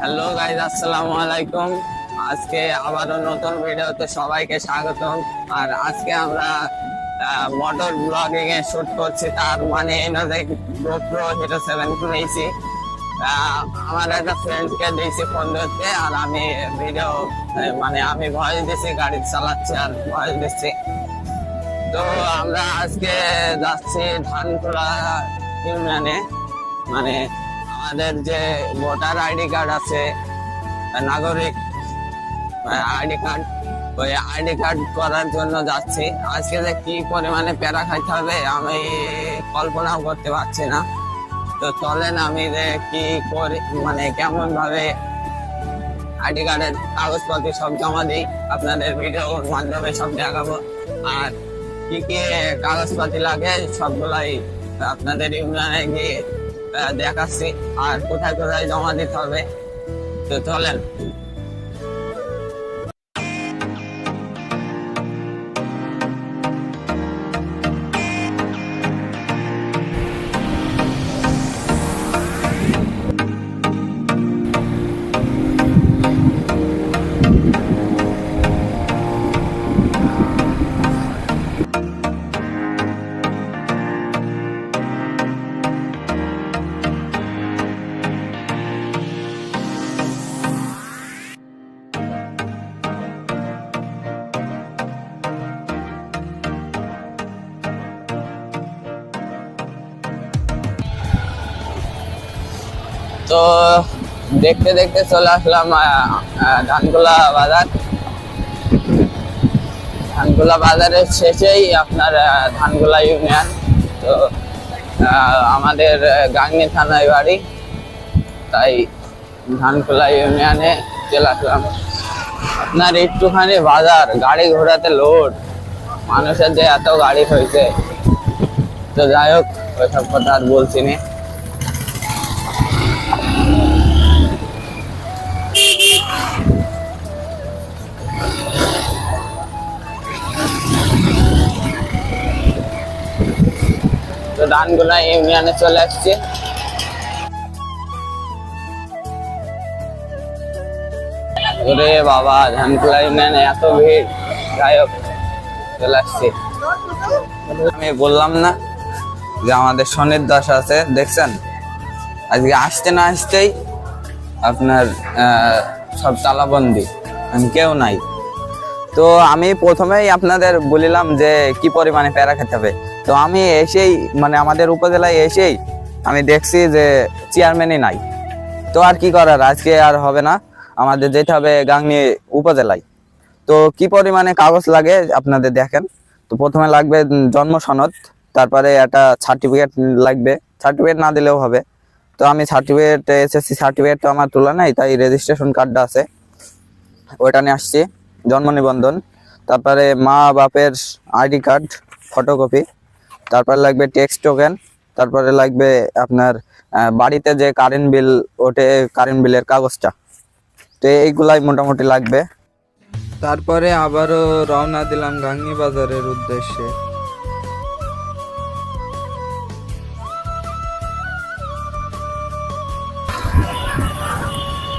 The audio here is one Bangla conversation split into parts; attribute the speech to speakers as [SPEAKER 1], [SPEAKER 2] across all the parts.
[SPEAKER 1] হ্যালো গাইজ আসসালামু আলাইকুম। আজকে আবারও নতুন ভিডিওতে সবাইকে স্বাগতম। আর আজকে আমরা মোটর ব্লগিং এ শুট করছি তার মানে এনাদের গোপ্রো হিরো সেভেন আহ, আমার একটা ফ্রেন্ডকে দিয়েছি ফোন ধরতে আর আমি ভিডিও মানে আমি ভয়েস দিচ্ছি গাড়ি চালাচ্ছি আর ভয়েস দিচ্ছি তো আমরা আজকে যাচ্ছি ধানকুড়া ইউনিয়নে মানে আমাদের যে ভোটার আইডি কার্ড আছে, নাগরিক আইডি কার্ড ওই আইডি কার্ড করার জন্য যাচ্ছি। আজকে যে কি পরিমাণে প্যারা খাইতে হবে, আমি কল্পনাও করতে পারছি না। তো চলেন আমি যে কি করি মানে কেমন ভাবে আইডি কার্ডের কাগজপত্র সব জমা দিই, আপনাদের ভিডিওর মাধ্যমে সব দেখাবো। আর কি কি কাগজপাতি লাগে, সবগুলাই আপনাদের ইউনিয়নে গিয়ে দেখাচ্ছি আর কোথায় কোথায় জমা দিতে হবে। তো চলেন। তো দেখতে দেখতে চলে আসলাম ধানকুলা বাজার। ধানকুলা বাজারের শেষেই আপনার আহ, ধানকুলা ইউনিয়ন। তো আমাদের গাংনি থানায় বাড়ি। তাই ধানকুলা ইউনিয়নে চলে আসলাম। আপনার একটুখানি বাজার গাড়ি ঘোড়াতে লোড মানুষের যে এত গাড়ি হয়েছে। তো যাই হোক ওইসব কথা আর বলছি না। তো ধানগুলা ইউনিয়নে চলে আসছে। ওরে বাবা ধানকুলা ইউনিয়নে এত ভিড়। হোক, চলে আসছে। আমি বললাম না যে আমাদের শনির দশ আছে, দেখছেন? আজকে আসতে না আসতেই আপনার সব তালাবন্দি আমি কেউ নাই। তো আমি প্রথমেই আপনাদের বলিলাম যে কি পরিমাণে প্যারা খেতে হবে। তো আমি এসেই মানে আমাদের উপজেলায় এসেই আমি দেখছি যে চেয়ারম্যানই নাই। তো আর কি করার, আজকে আর হবে না। আমাদের যেতে হবে গাংনি উপজেলায়। তো কি পরিমাণে কাগজ লাগে আপনাদের দেখেন। তো প্রথমে লাগবে জন্ম সনদ, তারপরে একটা সার্টিফিকেট লাগবে। সার্টিফিকেট না দিলেও হবে। তো আমি সার্টিফিকেট এসএসসি সার্টিফিকেট তো আমার তোলা নাই, তাই রেজিস্ট্রেশন কার্ডটা আছে। ওইটা নিয়ে আসছি, জন্ম নিবন্ধন, তারপরে মা বাপের আইডি কার্ড ফটোকপি তারপরে লাগবে টেক্সট টোকেন তারপরে লাগবে আপনার বাড়িতে যে কারেন্ট বিল ওঠে কারেন্ট বিলের কাগজটা। তো এইগুলাই মোটামুটি লাগবে।
[SPEAKER 2] তারপরে আবারও রওনা দিলাম গাঙ্গি বাজারের উদ্দেশ্যে।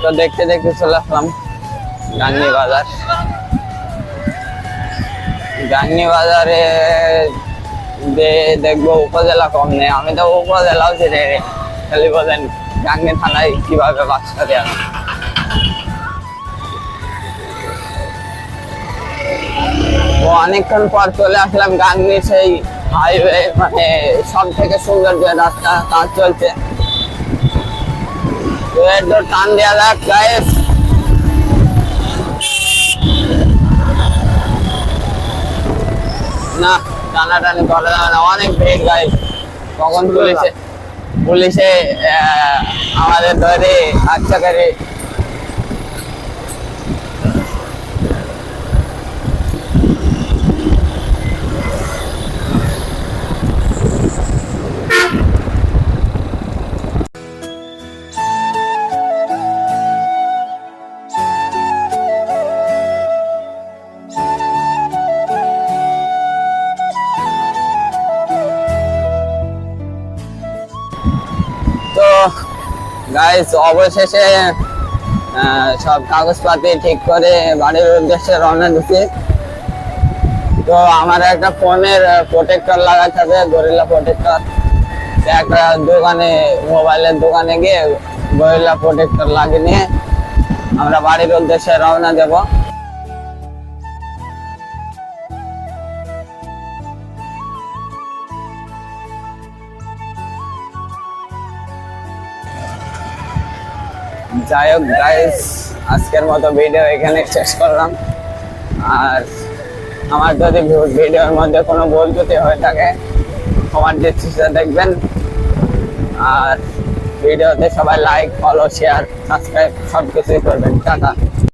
[SPEAKER 1] তো দেখতে দেখতে চলে আসলাম গাংনি বাজার গাংনি বাজারে যে দেখব উপজেলা কম নেই আমি তো উপজেলাও ছেড়ে খালি বলেন গাংনি থানায় কীভাবে বাচ্চা দেওয়া ও অনেকক্ষণ পর চলে আসলাম গাংনি সেই হাইওয়ে মানে সব থেকে সুন্দর যে রাস্তা কাজ চলছে। টান দেওয়া যাক গাইস না। টানাটানি করা যাবে না অনেক ভিড় হয় কখন পুলিশে পুলিশে আমাদের ধরে আচ্ছা করে গাইস অবশেষে সব কাগজপাতি ঠিক করে বাড়ির উদ্দেশ্যে রওনা দিচ্ছি তো আমার একটা ফোনের প্রোটেক্টর লাগাতে হবে গরিলা প্রোটেক্টর একটা দোকানে, মোবাইলের দোকানে গিয়ে গরিলা প্রোটেক্টর লাগিয়ে নিয়ে আমরা বাড়ির উদ্দেশ্যে রওনা দেব। যাই হোক গাইস আজকের মতো ভিডিও এখানে শেষ করলাম। আর আমার যদি ভিডিওর মধ্যে কোনো ভুল যদি হয়ে থাকে আমার দৃষ্টিতে দেখবেন। আর ভিডিওতে সবাই লাইক ফলো শেয়ার সাবস্ক্রাইব সব কিছুই করবেন। টাটা।